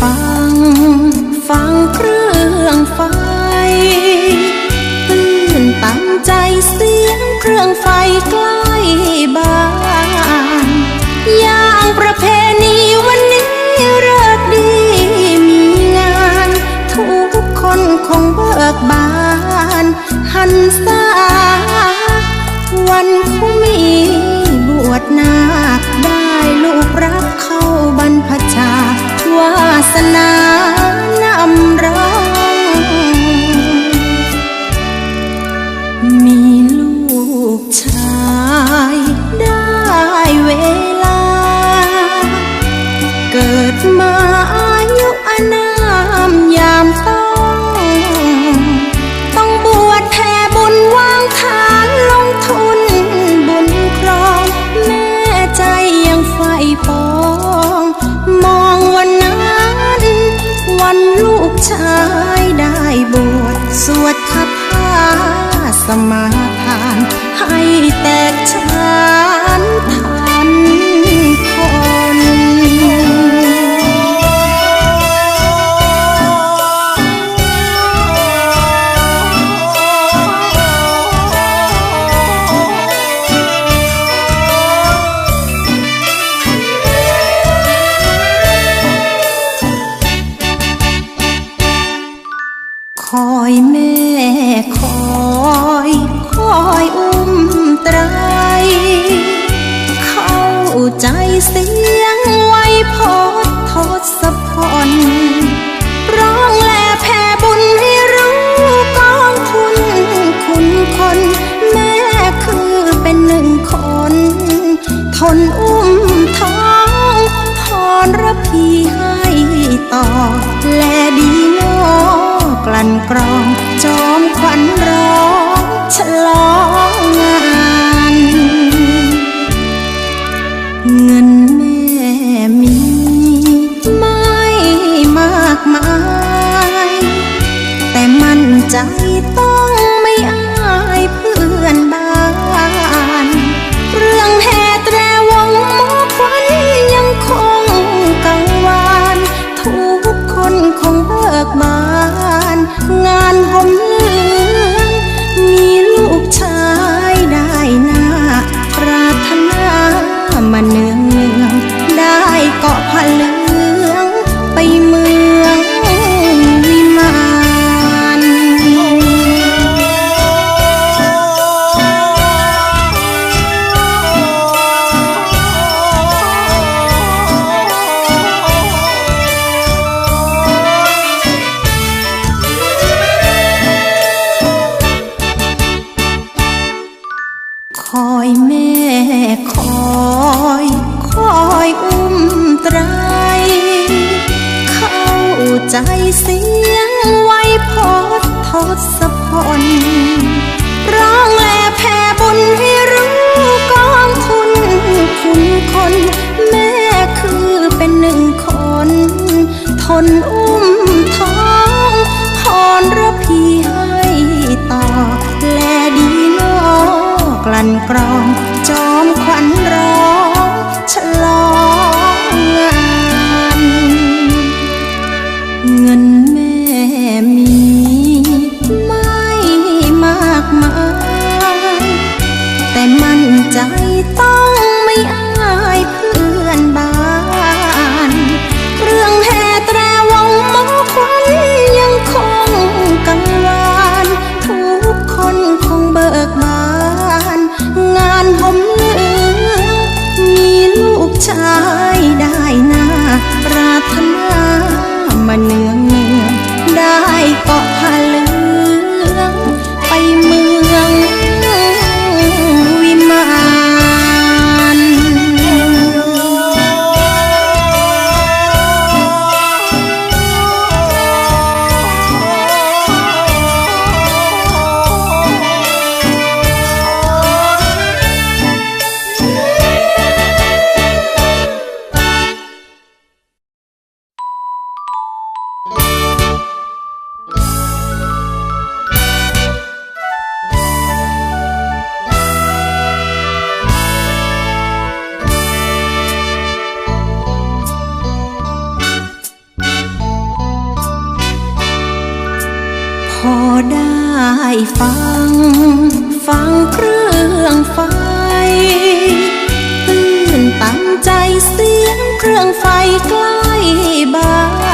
ฟัง ฟังเครื่องไฟตื่นตั้งใจเสียงเครื่องไฟใกล้บ้านอย่างประเพณีวันนี้เลิกดีมีงาน ทุกคนคงเบิกบาน หันซ้า สวดคาถาสมาทานให้แตกชา สีงไวพดทศพลร้องแลแผ่บุญให้รู้กองคุณคุณคน แม่คือเป็นหนึ่งคน ทนอุ้มท้องพรรพีให้ตอแลดีโนกลั่นกร ใจต้อง ใจเสียงไว้พดทศพลร้องแลแผ่บุญให้รู้กองทุนคุณคนแม่ พอได้ฟัง ฟังเครื่องไฟตื่นตันใจเสียงเครื่องไฟใกล้บ้าน